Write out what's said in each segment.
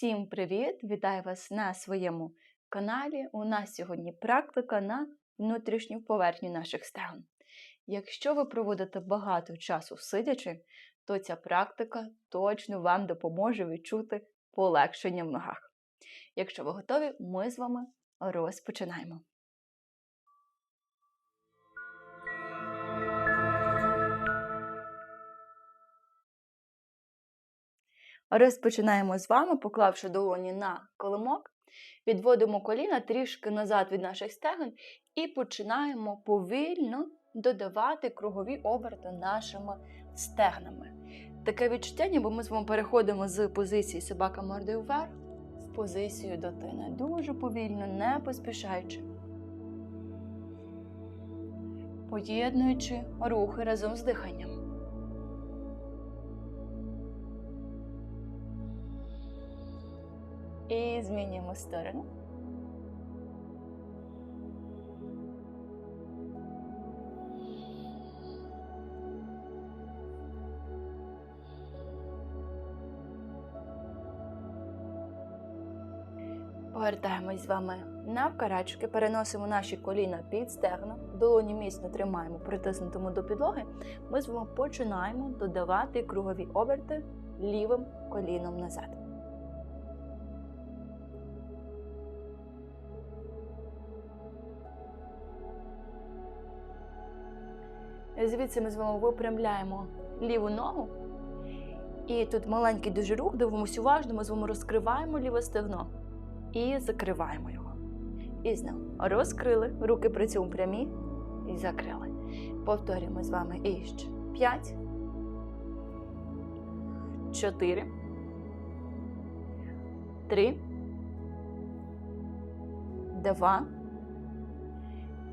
Всім привіт! Вітаю вас на своєму каналі. У нас сьогодні практика на внутрішню поверхню наших стегон. Якщо ви проводите багато часу сидячи, то ця практика точно вам допоможе відчути полегшення в ногах. Якщо ви готові, ми з вами розпочинаємо. Розпочинаємо з вами, поклавши долоні на колимок, відводимо коліна трішки назад від наших стегон і починаємо повільно додавати кругові оберти нашими стегнами. Таке відчуття, ніби ми з вами переходимо з позиції собака мордою вверх в позицію дитини. Дуже повільно, не поспішаючи. Поєднуючи рухи разом з диханням. І змінюємо сторону. Повертаємось з вами навкарачки, переносимо наші коліна під стегно, долоні міцно тримаємо, притиснутому до підлоги. Ми з вами починаємо додавати кругові оберти лівим коліном назад. Звідси ми з вами випрямляємо ліву ногу. І тут маленький дуже рух, дивимося уважно, ми з вами розкриваємо ліве стегно і закриваємо його. І знову розкрили, руки при цьому прямі і закрили. Повторюємо з вами і ще. П'ять. Чотири. Три. Два.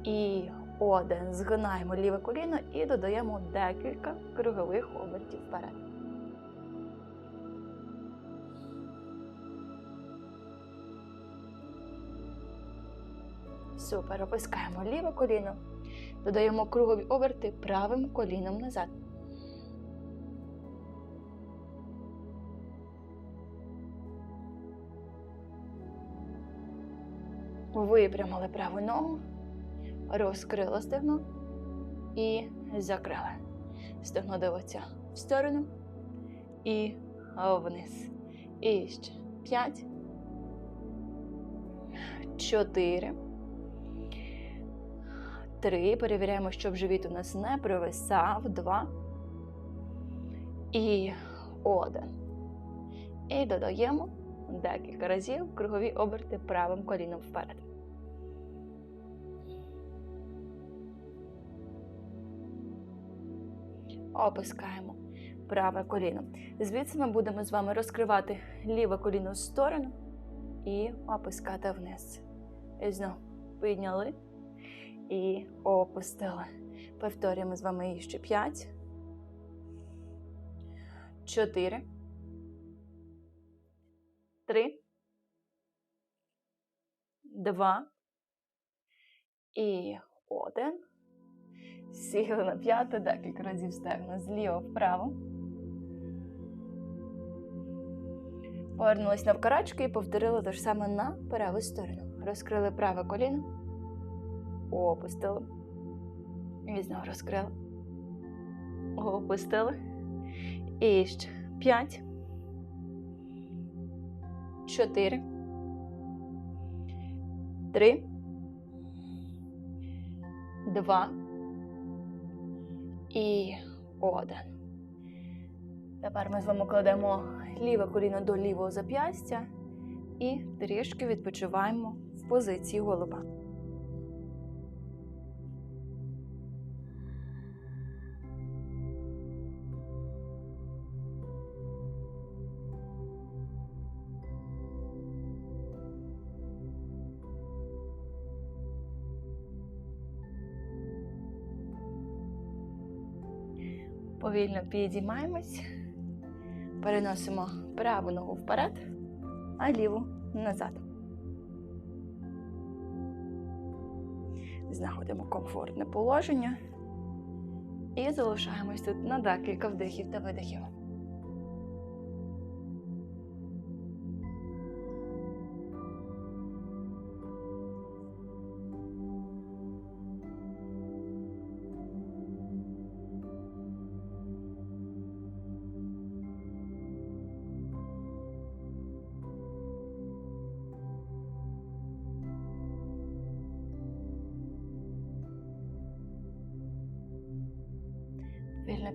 І один. Згинаємо ліве коліно і додаємо декілька кругових обертів вперед. Супер. Опускаємо ліве коліно. Додаємо кругові оберти правим коліном назад. Випрямили праву ногу розкрила стегно і закрила. Стегно дивиться в сторону і вниз. І ще п'ять. Чотири. Три. Перевіряємо, щоб живіт у нас не провисав. Два. І один. І додаємо декілька разів кругові оберти правим коліном вперед. Опускаємо праве коліно. Звідси ми будемо з вами розкривати ліве коліно в сторону і опускати вниз. І знову підняли і опустили. Повторюємо з вами ще 5, 4, 3, 2 і 1. Сіли на п'яте, декілька разів стегна зліва вправо. Повернулись навкарачки і повторили те ж саме на праву сторону. Розкрили праве коліно, опустили. І знову розкрили. Опустили. І ще п'ять. Чотири. Три. Два і один. Тепер ми з вами кладемо ліве коліно до лівого зап'ястя і трішки відпочиваємо в позиції голуба. Повільно підіймаємось, переносимо праву ногу вперед, а ліву назад. Знаходимо комфортне положення і залишаємось тут на декілька вдихів та видихів.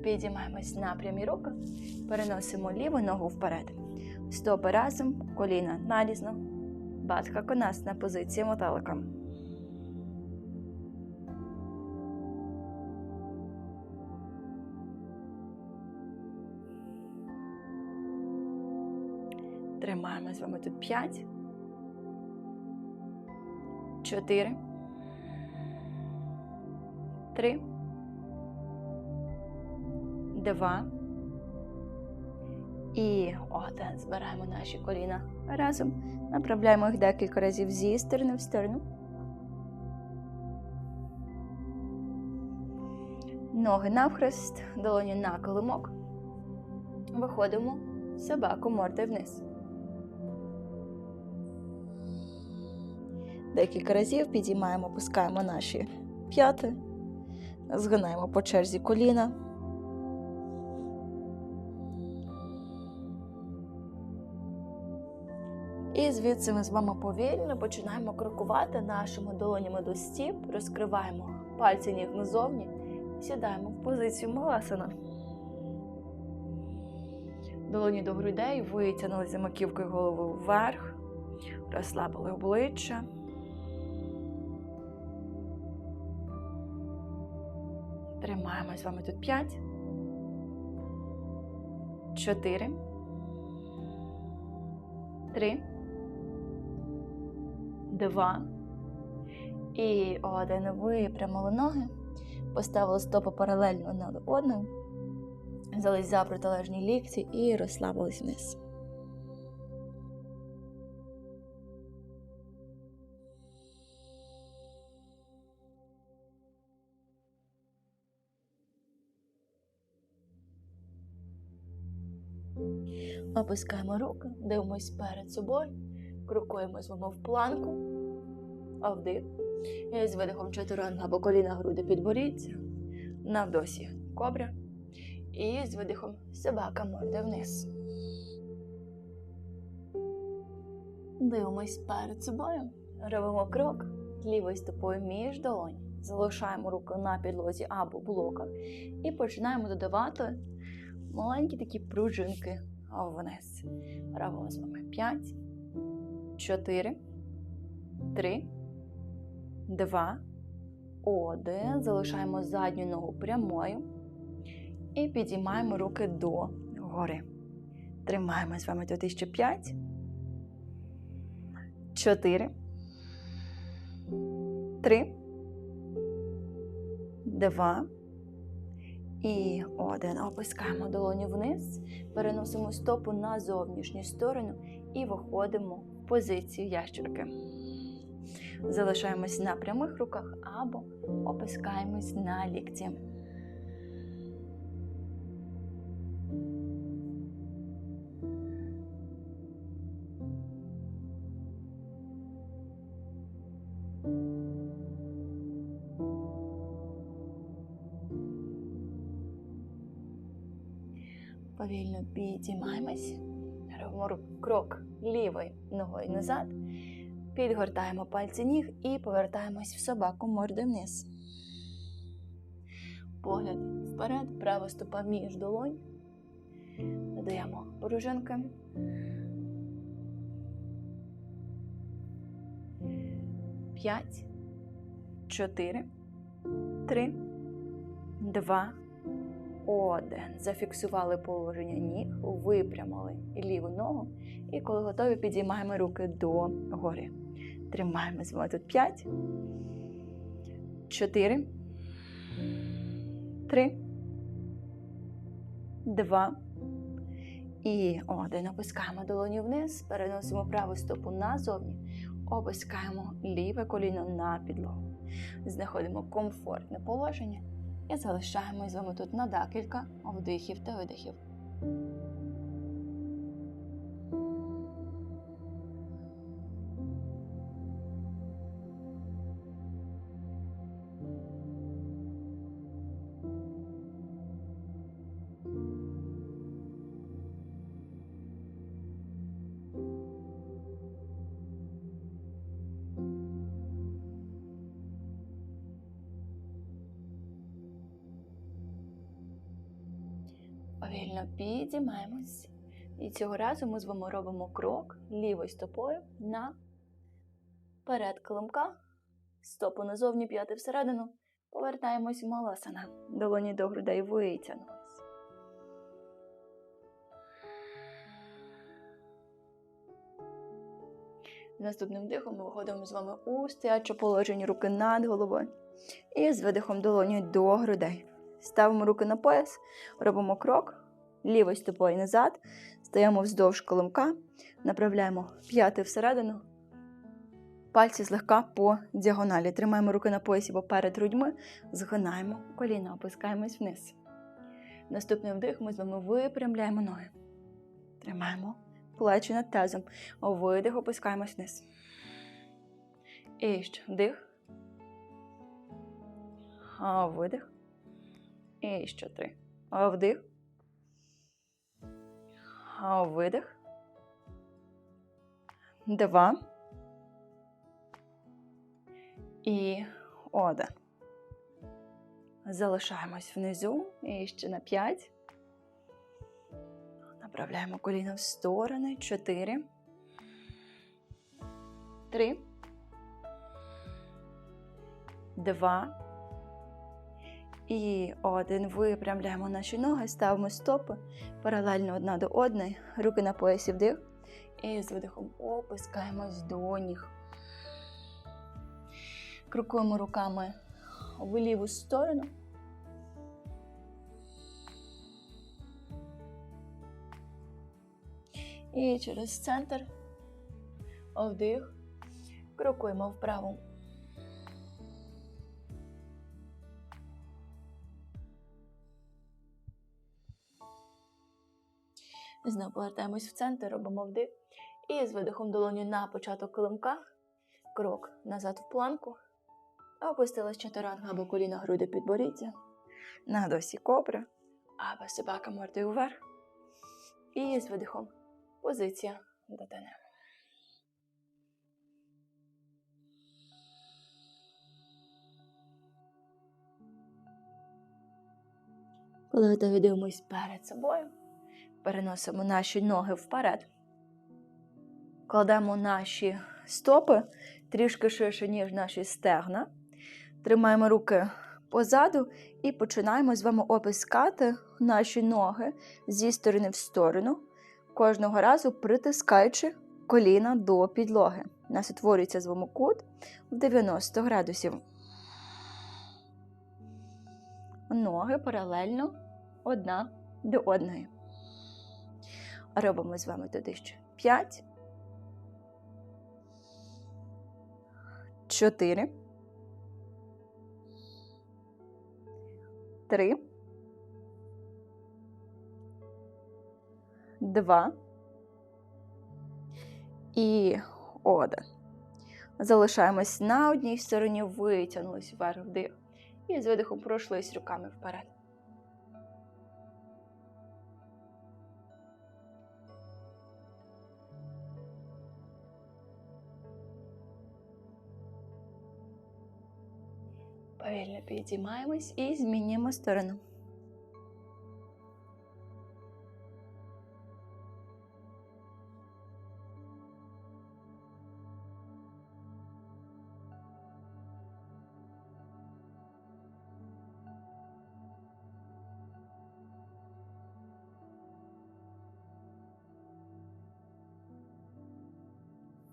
Підіймаємось на прямі руки, переносимо ліву ногу вперед. Стопи разом, коліна нарізно. Батка конас на позиції моталика. Тримаємо з вами тут 5, 4, 3, 2 і один. Збираємо наші коліна разом. Направляємо їх декілька разів зі сторони в сторону. Ноги навхрест, долоні на колимок. Виходимо собаку мордою вниз. Декілька разів підіймаємо, опускаємо наші п'яти, згинаємо по черзі коліна. І звідси ми з вами повільно починаємо крокувати нашими долонями до стіп, розкриваємо пальці ніг назовні, сідаємо в позицію маласана. Долоні до грудей витягнули за маківкою голови вверх, розслабили обличчя. Тримаємо з вами тут 5, 4, 3, 2 і один. Випрямили ноги, поставили стопи паралельно над одною, взяли за протилежні лікті і розслабились вниз. Опускаємо руки, дивимось перед собою, крокуємо з вами в планку, а вдих. І з видихом чотиранга або коліна груди підборіться, на вдосі кобра. І з видихом собака морда вниз. Дивимось перед собою, робимо крок лівою стопою між долонь. Залишаємо руки на підлозі або блоках і починаємо додавати маленькі такі пружинки вниз. Робимо з вами 5, 4, 3, 2, 1. Залишаємо задню ногу прямою. І підіймаємо руки до гори. Тримаємо з вами тут ще 5, 4, 3, 2, і один. Опускаємо долоню вниз, переносимо стопу на зовнішню сторону і виходимо позицію ящерки. Залишаємось на прямих руках або опускаємось на лікті. Повільно підіймаємось, робимо крок лівою ногою назад, підгортаємо пальці ніг і повертаємось в собаку мордою вниз. Погляд вперед, права стопа між долонь. Додаємо пружинки. П'ять, чотири, три, два. Один. Зафіксували положення ніг, випрямили ліву ногу. І коли готові, підіймаємо руки до гори. Тримаємо з вами тут 5, 4, 3, 2 і один. Опускаємо долоні вниз, переносимо праву стопу назовні, опускаємо ліве коліно на підлогу. Знаходимо комфортне положення. І залишаємось з вами тут на декілька вдихів та видихів. Підіймаємось. І цього разу ми з вами робимо крок лівою стопою на перед килимка, стопу назовні, п'яти всередину. Повертаємось в маласана. Долоні до грудей витягнулись. Наступним дихом ми виходимо з вами у стояче положення руки над головою. І з видихом долоні до грудей. Ставимо руки на пояс, робимо крок, лівою стопою назад, стаємо вздовж коломка, направляємо п'яти всередину, пальці злегка по діагоналі. Тримаємо руки на поясі або перед грудьми, згинаємо коліна, опускаємось вниз. Наступний вдих ми з вами випрямляємо ноги. Тримаємо плечі над тазом. Видих, опускаємось вниз. І ще вдих. Видих. І ще три. Вдих. Видих. Два. І один. Залишаємось внизу. І ще на п'ять. Направляємо коліна в сторони. Чотири. Три. Два. І один. Випрямляємо наші ноги, ставимо стопи паралельно одна до одної. Руки на поясі вдих. І з видихом опускаємось до ніг. Крокуємо руками в ліву сторону. І через центр вдих. Крокуємо вправо. Знову повертаємось в центр, робимо вдих. І з видихом долоню на початок килимка. Крок назад в планку. Опустилась чотиранга або коліна груди підборіддя. На досі кобра. Або собака мордою вверх. І з видихом позиція дитини. Коли готові дивимось перед собою, переносимо наші ноги вперед, кладемо наші стопи трішки ширше, ніж наші стегна. Тримаємо руки позаду і починаємо з вами опускати наші ноги зі сторони в сторону, кожного разу притискаючи коліна до підлоги. У нас утворюється з вами кут в 90 градусів. Ноги паралельно одна до одної. Робимо з вами туди ще 5, 4, 3, 2 і 1. Залишаємось на одній стороні, витягнулись вверх вдих. І з видихом пройшлись руками вперед. Повільно підіймаємось і змінюємо сторону.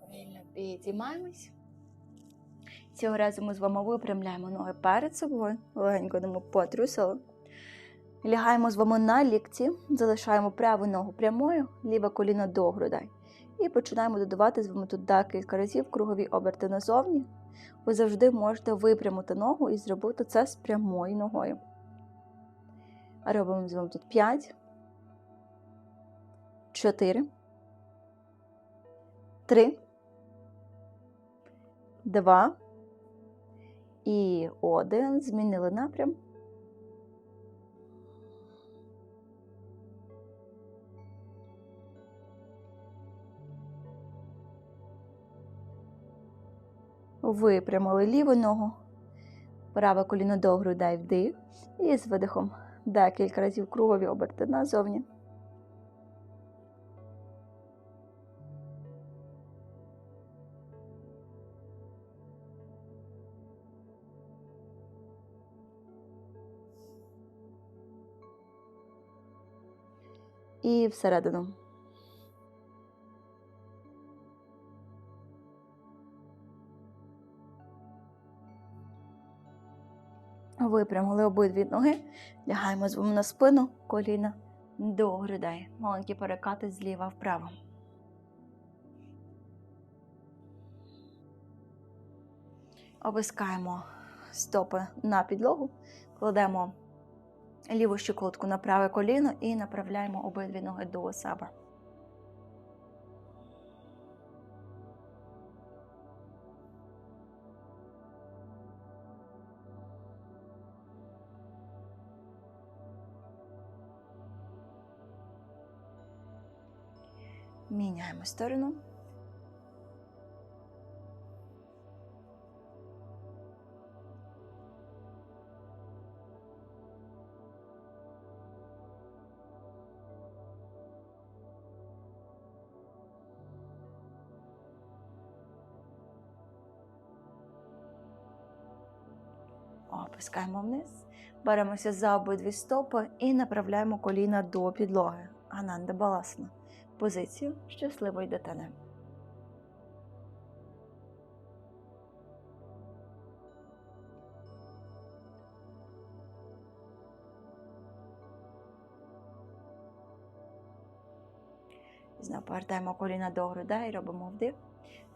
Повільно підіймаємось. Цього разу ми з вами випрямляємо ноги перед собою, легенько дамо потрусило. Лягаємо з вами на лікті, залишаємо праву ногу прямою, ліве коліно до грудей. І починаємо додавати з вами тут декілька разів кругові оберти назовні. Ви завжди можете випрямити ногу і зробити це з прямою ногою. Робимо з вами тут 5, 4, 3, 2, і один. Змінили напрям. Випрямили ліву ногу, праве коліно до грудей вдих. І з видихом декілька разів кругові оберти назовні. І всередину. Випрямили обидві ноги, лягаємо з вами на спину, коліна до грудей. Маленькі перекати зліва вправо. Опускаємо стопи на підлогу, кладемо ліву щиколотку на праве коліно і направляємо обидві ноги до себе. Міняємо сторону. Опускаємо вниз, беремося за обидві стопи і направляємо коліна до підлоги. Ананда баласна. Позицію щасливої дитини. Знову повертаємо коліна до грудей, робимо вдих.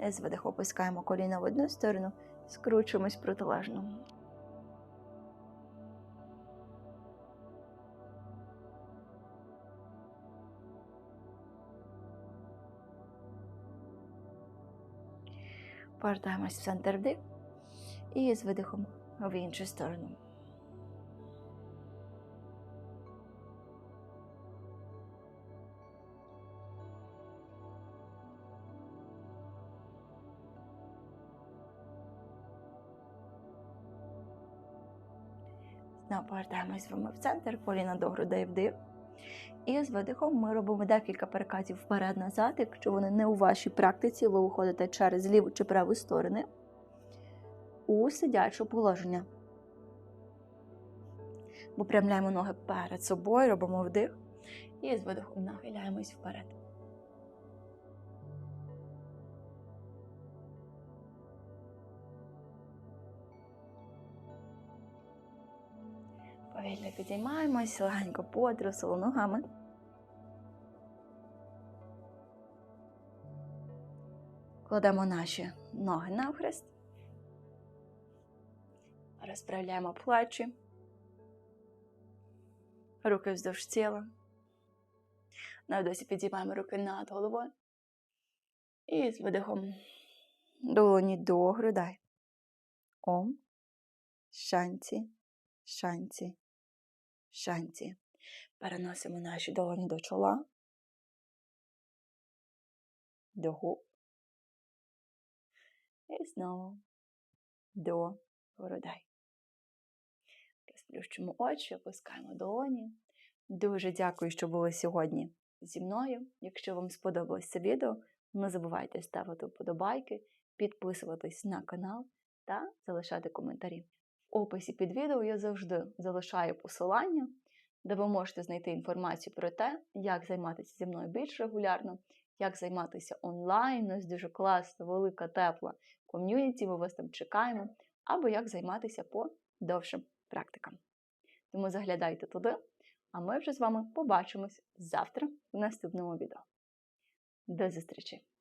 З видих опускаємо коліна в одну сторону, скручуємось протилежно. Повертаємось в центр вдих і з видихом в іншу сторону. Знову повертаємось в центр, коліна до грудей вдих. І з видихом ми робимо декілька перекатів вперед-назад. Якщо вони не у вашій практиці, ви виходите через ліву чи праву сторони у сидяче положення. Випрямляємо ноги перед собою, робимо вдих і з видихом нахиляємось вперед. Повільно підіймаємось, легенько потрусили ногами. Кладемо наші ноги навхрест. Розправляємо плечі, руки вздовж тіла. На вдосі підіймаємо руки над головою. І з видихом долоні до грудей. Ом, шанці, шанці, шанці. Переносимо наші долоні до чола, до губ. І знову до грудей. Розплющимо очі, опускаємо долоні. Дуже дякую, що були сьогодні зі мною. Якщо вам сподобалось це відео, не забувайте ставити вподобайки, підписуватись на канал та залишати коментарі. Описі під відео я завжди залишаю посилання, де ви можете знайти інформацію про те, як займатися зі мною більш регулярно, як займатися онлайн, ось дуже класна, велика, тепла ком'юніті, ми вас там чекаємо, або як займатися по довшим практикам. Тому заглядайте туди, а ми вже з вами побачимось завтра в наступному відео. До зустрічі!